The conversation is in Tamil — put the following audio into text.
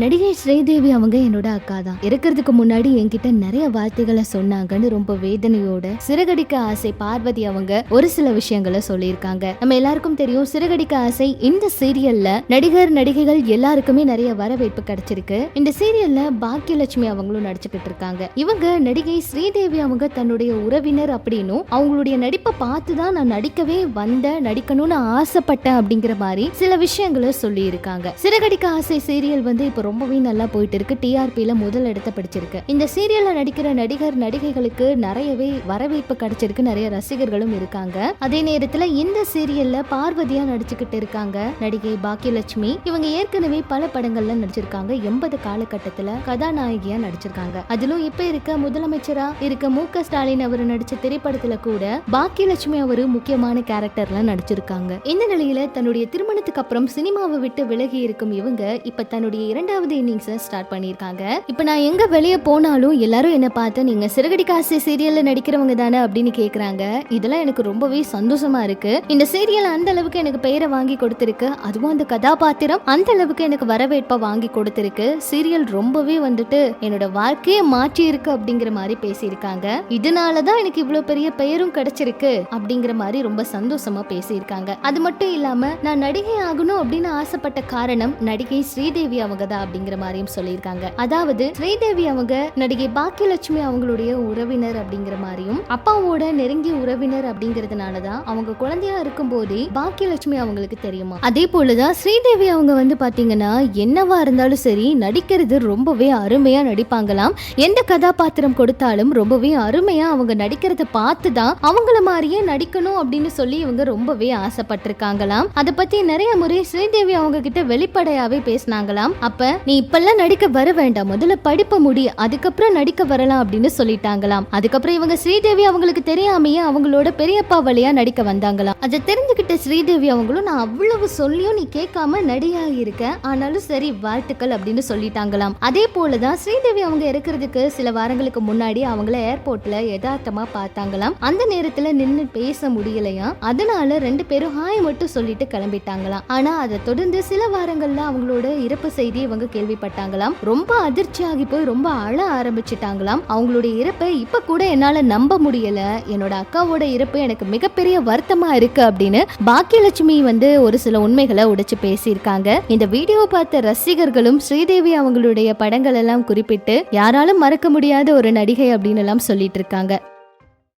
நடிகை ஸ்ரீதேவி அவங்க என்னோட அக்கா தான். இருக்கிறதுக்கு முன்னாடி என்கிட்ட நிறைய வார்த்தைகளை சொன்னாங்கன்னு ரொம்ப வேதனையோட சிறகடிக்க ஆசை பார்வதி அவங்க ஒரு சில விஷயங்களை சொல்லியிருக்காங்க. நம்ம எல்லாருக்கும் தெரியும் சிறகடிக்க ஆசை இந்த சீரியல்ல நடிகர் நடிகைகள் எல்லாருக்குமே நிறைய வரவேற்பு கிடைச்சிருக்கு. இந்த சீரியல்ல பாக்கியலட்சுமி அவங்களும் நடிச்சுக்கிட்டு இருக்காங்க. இவங்க நடிகை ஸ்ரீதேவி அவங்க தன்னுடைய உறவினர் அப்படின்னும் அவங்களுடைய நடிப்பை பார்த்து தான் நான் நடிக்கவே வந்த நடிக்கணும்னு ஆசைப்பட்டேன் அப்படிங்கிற மாதிரி சில விஷயங்களை சொல்லி இருக்காங்க சிறகடிக்க ஆசை சீரியல் வந்து இப்போ ரொம்பவே நல்லா போயிட்டு இருக்கு டிஆர்பியில முதல் இடத்தை பிடிச்சிருக்கு. இந்த சீரியல்ல நடிக்கிற நடிகர் நடிகைகளுக்கு நிறையவே வரவேற்பு கிடைச்சிருக்கு. நிறைய ரசிகர்களும் இருக்காங்க. அதே நேரத்துல இந்த சீரியல்ல பார்வதியா நடிச்சுக்கிட்டு இருக்காங்க. நடிகை பாக்கியலட்சுமி. இவங்க ஏற்கனவே பல படங்கள்ல நடிச்சிருக்காங்க. எண்பது காலகட்டத்துல கதாநாயகியா நடிச்சிருக்காங்க. அதிலும் இப்ப இருக்க முதலமைச்சரா இருக்க மு க ஸ்டாலின் அவர் நடிச்ச திரைப்படத்துல கூட பாக்கியலட்சுமி அவரு முக்கியமான கேரக்டர்ல நடிச்சிருக்காங்க. இந்த நிலையில தன்னுடைய திருமணத்துக்கு அப்புறம் சினிமாவை விட்டு விலகி இருக்கும் இவங்க இப்ப தன்னுடைய இரண்டாவது இன்னிங்ஸை ஸ்டார்ட் பண்ணியிருக்காங்க. இப்போ நான் எங்க வெளியே போனாலும் எல்லாரும் என்ன பார்த்து நீங்க சிறகடி காசு சீரியல்ல நடிக்கிறவங்க தானே? அப்படின்னு கேக்குறாங்க. இதெல்லாம் எனக்கு ரொம்பவே சந்தோஷமா இருக்கு. இந்த சீரியல் அந்த அளவுக்கு எனக்கு பெயரை வாங்கி கொடுத்துருக்கு. அதுவும் அந்த கதாபாத்திரம் அந்த அளவுக்கு எனக்கு வரவேற்பை வாங்கி கொடுத்துருக்கு. சீரியல் ரொம்பவே வந்துட்டு என்னோட வாழ்க்கையை மாற்றி இருக்கு அப்படிங்கிற மாதிரி பேசியிருக்காங்க. இதனாலதான் எனக்கு இவ்வளவு பெரிய பெயரும் கிடைச்சிருக்கு அப்படிங்கிற மாதிரி ரொம்ப சந்தோஷமா பேசியிருக்காங்க. அது மட்டும் இல்லாம நான் நடிகை ஆகணும் அப்படின்னு ஆசைப்பட்ட காரணம் நடிகை ஸ்ரீதேவி அவங்க தான். அப்படிங்கிற மாதிரியும் சொல்லியிருக்காங்க. அதாவது ஸ்ரீதேவி அவங்க நடிகை பாக்கியலட்சுமி அவங்களுடைய உறவினர் அப்படிங்கிற மாதிரியும் அப்பாவோட நெருங்கிய உறவினர் அப்படிங்கறதுனால தான் அவங்க குழந்தையா இருக்கும் போதே பாக்கியலட்சுமி அவங்களுக்கு தெரியுமா? அதே போலதான் ஸ்ரீதேவி அவங்க வந்து பாத்தீங்கன்னா என்னவா இருந்தாலும் சரி நடிக்கிறது ரொம்பவே அருமையா நடிப்பாங்களாம். எந்த கதாபாத்திரம் கொடுத்தாலும் ரொம்பவே அருமையா அவங்க நடிக்கிறத பார்த்து தான் அவங்கள மாதிரியே நடிக்கணும் அப்படின்னு சொல்லி இவங்க ரொம்பவே ஆசைப்பட்டிருக்காங்களாம். அதை பத்தி நிறைய முறை ஸ்ரீதேவி அவங்க கிட்ட வெளிப்படையாவே பேசினாங்களாம். அப்ப நீ இப்பெல்லாம் நடிக்க வர வேண்டாம். முதல்ல படிப்ப முடி அதுக்கப்புறம் நடிக்க வரலாம் அப்படின்னு சொல்லிட்டாங்களாம். அதுக்கப்புறம் இவங்க ஸ்ரீதேவி அவங்களுக்கு தெரியாமையே அவங்களோட பெரியப்பா வழியா நடிக்க வந்தாங்களாம். அதை தெரிஞ்சுக்கிட்ட ஸ்ரீதேவி அவங்களும் நான் அவ்வளவு சொல்லியும் நீ கேட்காம நடிகா இருக்க ஆனாலும் சரி வாழ்த்துக்கள் அப்படின்னு சொல்லிட்டாங்களாம். அதே போலதான் ஸ்ரீதேவி அவங்க இருக்கிறதுக்கு சில வாரங்களுக்கு முன்னாடி அவங்கள ஏர்போர்ட்ல யதார்த்தமா பார்த்தாங்களாம். அந்த நேரத்துல நின்னு பேச முடியலையா? அதனால ரெண்டு பேரும் ஹாய் மட்டும் சொல்லிட்டு கிளம்பிட்டாங்களாம். ஆனா அதை தொடர்ந்து சில வாரங்கள்ல அவங்களோட இறப்பு செய்தி இவங்க கேள்விப்பட்டாங்களாம். ரொம்ப அதிர்ச்சி ஆகி போய் ரொம்ப அழ ஆரம்பிச்சிட்டாங்களாம். அவங்களுடைய இறப்பை இப்ப கூட என்னால நம்ப முடியல. என்னோட அக்காவோட இறப்பு எனக்கு மிகப்பெரிய வருத்தமா இருக்கு அப்படின்னு பாக்கியலட்சுமி வந்து ஒரு சில உண்மைகளை உடைச்சு பேசியிருக்காங்க. இந்த வீடியோ பார்த்த ரசிகர்களும் ஸ்ரீதேவி அவங்களுடைய படங்கள் எல்லாம் குறிப்பிட்டு யாராலும் மறக்க முடியாத ஒரு நடிகை அப்படின்னு எல்லாம் சொல்லிட்டு இருக்காங்க.